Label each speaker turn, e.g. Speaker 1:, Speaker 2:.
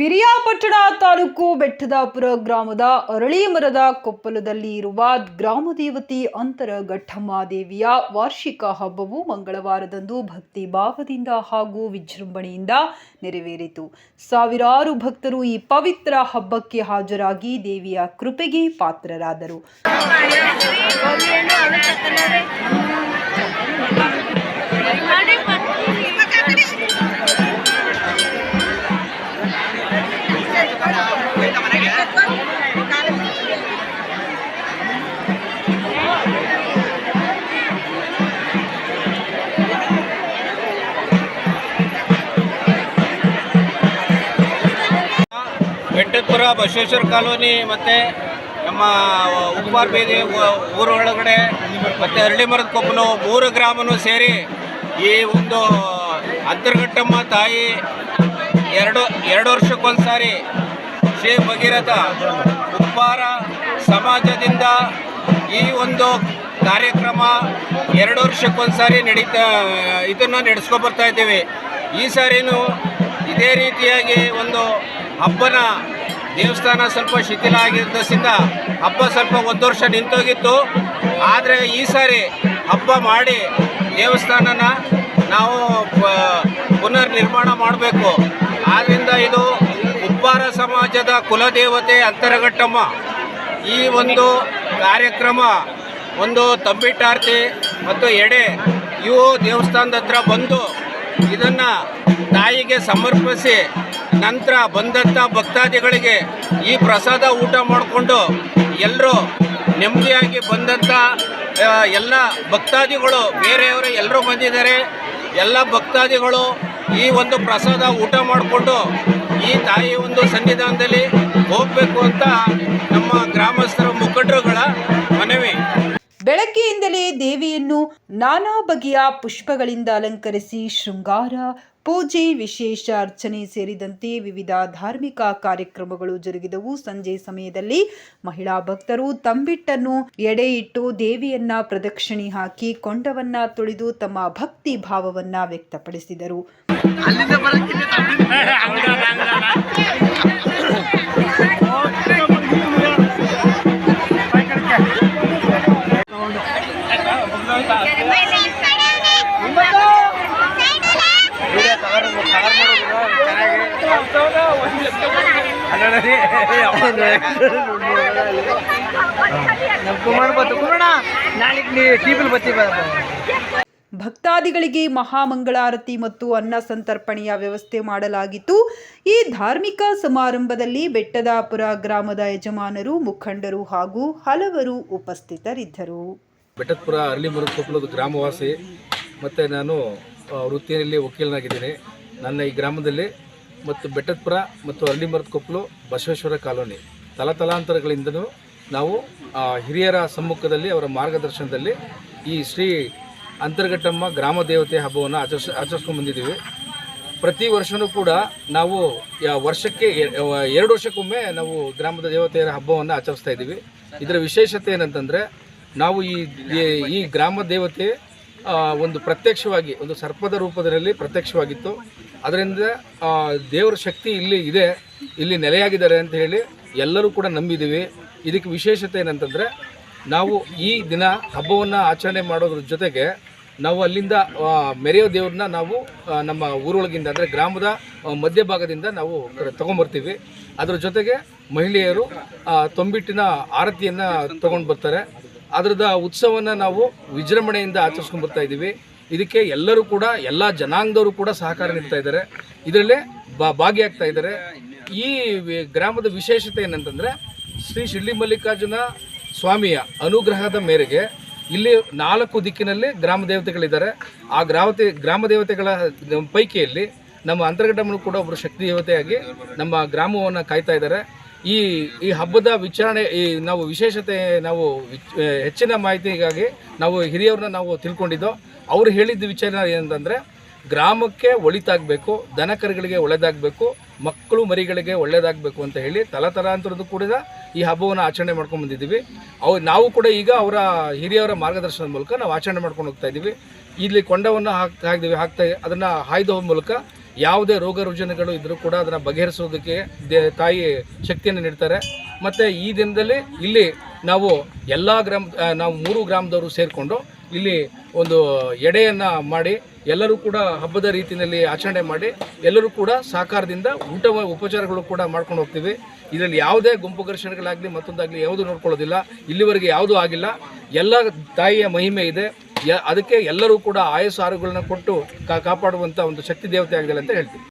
Speaker 1: ಪಿರಿಯಾಪಟ್ಟಣ ತಾಲೂಕು ಬೆಟ್ಟದಾಪುರ ಗ್ರಾಮದ ಅರಳಿ ಮರದ ಕೊಪ್ಪಲದಲ್ಲಿ ಇರುವ ಗ್ರಾಮ ದೇವತೆ ದೇವಿಯ ವಾರ್ಷಿಕ ಹಬ್ಬವು ಮಂಗಳವಾರದಂದು ಭಕ್ತಿ ಭಾವದಿಂದ ಹಾಗೂ ವಿಜೃಂಭಣೆಯಿಂದ ನೆರವೇರಿತು. ಸಾವಿರಾರು ಭಕ್ತರು ಈ ಪವಿತ್ರ ಹಬ್ಬಕ್ಕೆ ಹಾಜರಾಗಿ ದೇವಿಯ ಕೃಪೆಗೆ ಪಾತ್ರರಾದರು.
Speaker 2: ಬೆಟ್ಟದಪುರ ಬಸವೇಶ್ವರ ಕಾಲೋನಿ ಮತ್ತು ನಮ್ಮ ಉಪ್ಪಾರ್ ಬೀದಿ ಊರೊಳಗಡೆ ಮತ್ತು ಅರಳಿ ಮರದ ಮೂರು ಗ್ರಾಮನೂ ಸೇರಿ ಈ ಒಂದು ಅಂತರ್ಘಟ್ಟಮ್ಮ ತಾಯಿ ಎರಡು ಎರಡು ವರ್ಷಕ್ಕೊಂದ್ಸಾರಿ ಶ್ರೀ ಭಗೀರಥ ಉಪ್ಪಾರ ಸಮಾಜದಿಂದ ಈ ಒಂದು ಕಾರ್ಯಕ್ರಮ ಎರಡು ವರ್ಷಕ್ಕೊಂದ್ಸಾರಿ ನಡೀತಾ, ಇದನ್ನು ನಡೆಸ್ಕೊಂಡು ಬರ್ತಾ ಇದ್ದೀವಿ. ಈ ಸಾರಿನೂ ಇದೇ ರೀತಿಯಾಗಿ ಒಂದು ಹಬ್ಬನ ದೇವಸ್ಥಾನ ಸ್ವಲ್ಪ ಶಿಥಿಲ ಆಗಿದ್ದರಿಂದ ಹಬ್ಬ ಸ್ವಲ್ಪ ಒಂದು ವರ್ಷ ನಿಂತೋಗಿತ್ತು. ಆದರೆ ಈ ಸಾರಿ ಹಬ್ಬ ಮಾಡಿ ದೇವಸ್ಥಾನನ ನಾವು ಪುನರ್ ನಿರ್ಮಾಣ ಮಾಡಬೇಕು. ಆದ್ದರಿಂದ ಇದು ಉಪ್ಪಾರ ಸಮಾಜದ ಕುಲದೇವತೆ ಅಂತರಘಟ್ಟಮ್ಮ. ಈ ಒಂದು ಕಾರ್ಯಕ್ರಮ, ಒಂದು ತಂಬಿಟ್ಟಾರ್ತಿ ಮತ್ತು ಎಡೆ, ಇವು ದೇವಸ್ಥಾನದ ಹತ್ರ ಬಂದು ಇದನ್ನು ತಾಯಿಗೆ ಸಮರ್ಪಿಸಿ ನಂತರ ಬಂದಂಥ ಭಕ್ತಾದಿಗಳಿಗೆ ಈ ಪ್ರಸಾದ ಊಟ ಮಾಡಿಕೊಂಡು ಎಲ್ಲರೂ ನೆಮ್ಮದಿಯಾಗಿ ಬಂದಂಥ ಎಲ್ಲ ಭಕ್ತಾದಿಗಳು, ಬೇರೆಯವರು ಎಲ್ಲರೂ ಬಂದಿದ್ದಾರೆ. ಎಲ್ಲ ಭಕ್ತಾದಿಗಳು ಈ ಒಂದು ಪ್ರಸಾದ ಊಟ ಮಾಡಿಕೊಂಡು ಈ ತಾಯಿ ಒಂದು ಸನ್ನಿಧಾನದಲ್ಲಿ ಹೋಗಬೇಕು ಅಂತ
Speaker 1: ನಾನಾ ಬಗೆಯ ಪುಷ್ಪಗಳಿಂದ ಅಲಂಕರಿಸಿ ಶೃಂಗಾರ, ಪೂಜೆ, ವಿಶೇಷ ಅರ್ಚನೆ ಸೇರಿದಂತೆ ವಿವಿಧ ಧಾರ್ಮಿಕ ಕಾರ್ಯಕ್ರಮಗಳು ಜರುಗಿದವು. ಸಂಜೆ ಸಮಯದಲ್ಲಿ ಮಹಿಳಾ ಭಕ್ತರು ತಂಬಿಟ್ಟನ್ನು ಎಡೆ ಇಟ್ಟು ದೇವಿಯನ್ನ ಪ್ರದಕ್ಷಿಣೆ ಹಾಕಿ ಕೊಂಡವನ್ನ ತುಳಿದು ತಮ್ಮ ಭಕ್ತಿ ಭಾವವನ್ನ ವ್ಯಕ್ತಪಡಿಸಿದರು.
Speaker 3: ನಮ್ಮ ಕುಮಾರ್ ಬತ್ತು
Speaker 1: ಭಕ್ತಾದಿಗಳಿಗೆ ಮಹಾಮಂಗಳಾರತಿ ಮತ್ತು ಅನ್ನ ಸಂತರ್ಪಣೆಯ ವ್ಯವಸ್ಥೆ ಮಾಡಲಾಗಿತ್ತು. ಈ ಧಾರ್ಮಿಕ ಸಮಾರಂಭದಲ್ಲಿ ಬೆಟ್ಟದಾಪುರ ಗ್ರಾಮದ ಯಜಮಾನರು, ಮುಖಂಡರು ಹಾಗೂ ಹಲವರು ಉಪಸ್ಥಿತರಿದ್ದರು.
Speaker 4: ಬೆಟ್ಟದಪುರ ಅರಳಿ ಗ್ರಾಮವಾಸಿ, ಮತ್ತು ನಾನು ವೃತ್ತಿಯಲ್ಲಿ ವಕೀಲನಾಗಿದ್ದೀನಿ. ನನ್ನ ಈ ಗ್ರಾಮದಲ್ಲಿ ಮತ್ತು ಬೆಟ್ಟದಪುರ ಮತ್ತು ಅರಳಿ ಮರದ ಕೊಪ್ಪಲು ಬಸವೇಶ್ವರ ಕಾಲೋನಿ. ತಲತಲಾಂತರಗಳಿಂದನೂ ನಾವು ಹಿರಿಯರ ಸಮ್ಮುಖದಲ್ಲಿ ಅವರ ಮಾರ್ಗದರ್ಶನದಲ್ಲಿ ಈ ಶ್ರೀ ಅಂತರ್ಘಟ್ಟಮ್ಮ ಗ್ರಾಮ ದೇವತೆ ಹಬ್ಬವನ್ನು ಆಚರಿಸ್, ಆಚರಿಸ್ಕೊಂಡು ಬಂದಿದ್ದೀವಿ. ಪ್ರತಿ ವರ್ಷವೂ ಕೂಡ ನಾವು ವರ್ಷಕ್ಕೆ ಎರಡು ವರ್ಷಕ್ಕೊಮ್ಮೆ ನಾವು ಗ್ರಾಮದ ದೇವತೆಯರ ಹಬ್ಬವನ್ನು ಆಚರಿಸ್ತಾ ಇದ್ದೀವಿ. ಇದರ ವಿಶೇಷತೆ ಏನಂತಂದರೆ ನಾವು ಈ, ಈ- ಗ್ರಾಮ ದೇವತೆ ಒಂದು ಪ್ರತ್ಯಕ್ಷವಾಗಿ, ಒಂದು ಸರ್ಪದ ರೂಪದಲ್ಲಿ ಪ್ರತ್ಯಕ್ಷವಾಗಿತ್ತು. ಅದರಿಂದ ದೇವರ ಶಕ್ತಿ ಇಲ್ಲಿ ಇದೆ, ಇಲ್ಲಿ ನೆಲೆಯಾಗಿದ್ದಾರೆ ಅಂತ ಹೇಳಿ ಎಲ್ಲರೂ ಕೂಡ ನಂಬಿದ್ದೀವಿ. ಇದಕ್ಕೆ ವಿಶೇಷತೆ ಏನಂತಂದರೆ, ನಾವು ಈ ದಿನ ಹಬ್ಬವನ್ನು ಆಚರಣೆ ಮಾಡೋದ್ರ ಜೊತೆಗೆ ನಾವು ಅಲ್ಲಿಂದ ಮೆರೆಯ ದೇವ್ರನ್ನ ನಾವು ನಮ್ಮ ಊರೊಳಗಿಂದ, ಅಂದರೆ ಗ್ರಾಮದ ಮಧ್ಯಭಾಗದಿಂದ ನಾವು ತೊಗೊಂಬರ್ತೀವಿ. ಅದರ ಜೊತೆಗೆ ಮಹಿಳೆಯರು ತೊಂಬಿಟ್ಟಿನ ಆರತಿಯನ್ನು ತಗೊಂಡು ಬರ್ತಾರೆ. ಅದ್ರದ ಉತ್ಸವನ ನಾವು ವಿಜೃಂಭಣೆಯಿಂದ ಆಚರಿಸ್ಕೊಂಡು ಬರ್ತಾ ಇದ್ದೀವಿ ಇದಕ್ಕೆ ಎಲ್ಲರೂ ಕೂಡ, ಎಲ್ಲ ಜನಾಂಗದವರು ಕೂಡ ಸಹಕಾರ ನೀಡ್ತಾ ಇದ್ದಾರೆ. ಇದರಲ್ಲೇ ಭಾಗಿಯಾಗ್ತಾ ಇದ್ದಾರೆ. ಈ ಗ್ರಾಮದ ವಿಶೇಷತೆ ಏನಂತಂದರೆ, ಶ್ರೀ ಶಿಳ್ಳಿ ಮಲ್ಲಿಕಾರ್ಜುನ ಸ್ವಾಮಿಯ ಅನುಗ್ರಹದ ಮೇರೆಗೆ ಇಲ್ಲಿ ನಾಲ್ಕು ದಿಕ್ಕಿನಲ್ಲಿ ಗ್ರಾಮ ದೇವತೆಗಳಿದ್ದಾರೆ. ಆ ಗ್ರಾಮತೆ ಗ್ರಾಮ ದೇವತೆಗಳ ಪೈಕಿಯಲ್ಲಿ ನಮ್ಮ ಅಂತರ್ಗಡ್ಡಮ್ಮನು ಕೂಡ ಒಬ್ಬರು ಶಕ್ತಿ ದೇವತೆಯಾಗಿ ನಮ್ಮ ಗ್ರಾಮವನ್ನು ಕಾಯ್ತಾ ಇದ್ದಾರೆ. ಈ ಈ ಹಬ್ಬದ ವಿಚಾರಣೆ, ಈ ನಾವು ವಿಶೇಷತೆ ನಾವು ಹೆಚ್ಚಿನ ಮಾಹಿತಿಗಾಗಿ ನಾವು ಹಿರಿಯವ್ರನ್ನ ನಾವು ತಿಳ್ಕೊಂಡಿದ್ದೋ. ಅವ್ರು ಹೇಳಿದ್ದ ವಿಚಾರ ಏನಂತಂದರೆ, ಗ್ರಾಮಕ್ಕೆ ಒಳಿತಾಗಬೇಕು, ದನ ಕರುಗಳಿಗೆ ಒಳ್ಳೆಯದಾಗಬೇಕು ಮಕ್ಕಳು ಮರಿಗಳಿಗೆ ಒಳ್ಳೆಯದಾಗಬೇಕು ಅಂತ ಹೇಳಿ ತಲತಲಾಂತರದ್ದು ಕೂಡ ಈ ಹಬ್ಬವನ್ನು ಆಚರಣೆ ಮಾಡ್ಕೊಂಡು ಬಂದಿದ್ದೀವಿ. ಅವು, ನಾವು ಕೂಡ ಈಗ ಅವರ ಹಿರಿಯವರ ಮಾರ್ಗದರ್ಶನದ ಮೂಲಕ ನಾವು ಆಚರಣೆ ಮಾಡ್ಕೊಂಡು ಹೋಗ್ತಾ ಇದ್ದೀವಿ. ಇಲ್ಲಿ ಕೊಂಡವನ್ನು ಹಾಕ್ತಾ ಇದ್ದೀವಿ ಹಾಕ್ತಾ, ಅದನ್ನು ಹಾಯ್ದ ಮೂಲಕ ಯಾವುದೇ ರೋಗ ರುಜಿನಗಳು ಇದ್ರೂ ಕೂಡ ಅದನ್ನು ಬಗೆಹರಿಸೋದಕ್ಕೆ ದೇ- ತಾಯಿ ಶಕ್ತಿಯನ್ನು ನೀಡ್ತಾರೆ. ಮತ್ತು ಈ ದಿನದಲ್ಲಿ ಇಲ್ಲಿ ನಾವು ಎಲ್ಲ ಗ್ರಾಮ ನಾವು ಮೂರು ಗ್ರಾಮದವರು ಸೇರಿಕೊಂಡು ಇಲ್ಲಿ ಒಂದು ಎಡೆಯನ್ನು ಮಾಡಿ ಎಲ್ಲರೂ ಕೂಡ ಹಬ್ಬದ ರೀತಿಯಲ್ಲಿ ಆಚರಣೆ ಮಾಡಿ ಎಲ್ಲರೂ ಕೂಡ ಸಹಕಾರದಿಂದ ಊಟ ಉಪಚಾರಗಳು ಕೂಡ ಮಾಡ್ಕೊಂಡು ಹೋಗ್ತೀವಿ. ಇದರಲ್ಲಿ ಯಾವುದೇ ಗುಂಪು ಘರ್ಷಣೆಗಳಾಗಲಿ ಮತ್ತೊಂದಾಗಲಿ ಯಾವುದೂ ನೋಡ್ಕೊಳ್ಳೋದಿಲ್ಲ. ಇಲ್ಲಿವರೆಗೆ ಯಾವುದೂ ಆಗಿಲ್ಲ. ಎಲ್ಲ ತಾಯಿಯ ಮಹಿಮೆ ಇದೆ. ಅದಕ್ಕೆ ಎಲ್ಲರೂ ಕೂಡ ಆಯಸ್ಸು ಆರೋಗ್ಯಗಳನ್ನ ಕೊಟ್ಟು ಕಾಪಾಡುವಂತ ಒಂದು ಶಕ್ತಿ ದೇವತೆ ಆಗಿದೆ ಅಂತ ಹೇಳ್ತೀವಿ